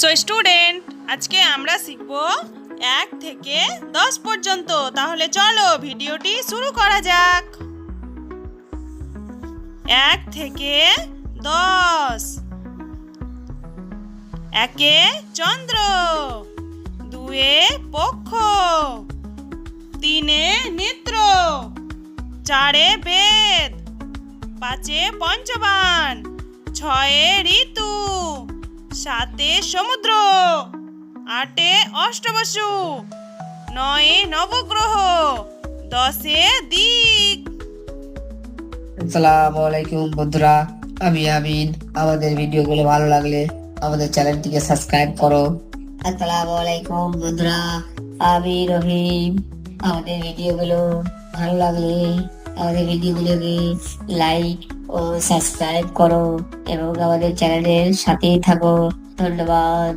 So student আজকে আমরা শিখব এক থেকে দশ পর্যন্ত। তাহলে চলো ভিডিওটি শুরু করা যাক। এক থেকে দশ। একে চন্দ্র, দুয়ে পক্ষ, তিনে নেত্র, চারে বেদ, পাঁচে পঞ্চবান, ছয়ে ঋতু। সাতে সমুদ্র, আটে অষ্টবসু, নয়ে নবগ্রহ, দশে দিক। আসসালামু আলাইকুম বন্ধুরা, আমি আমিন। আমাদের ভিডিওগুলো ভালো লাগলে আমাদের চ্যানেলটিকে সাবস্ক্রাইব করো। আসসালামু আলাইকুম বন্ধুরা, আমি রহিম। আমাদের ভিডিওগুলো ভালো লাগলে আমাদের ভিডিওগুলোকে লাইক ও সাবস্ক্রাইব করো এবং আমাদের চ্যানেলের সাথেই থাকো। ধন্যবাদ।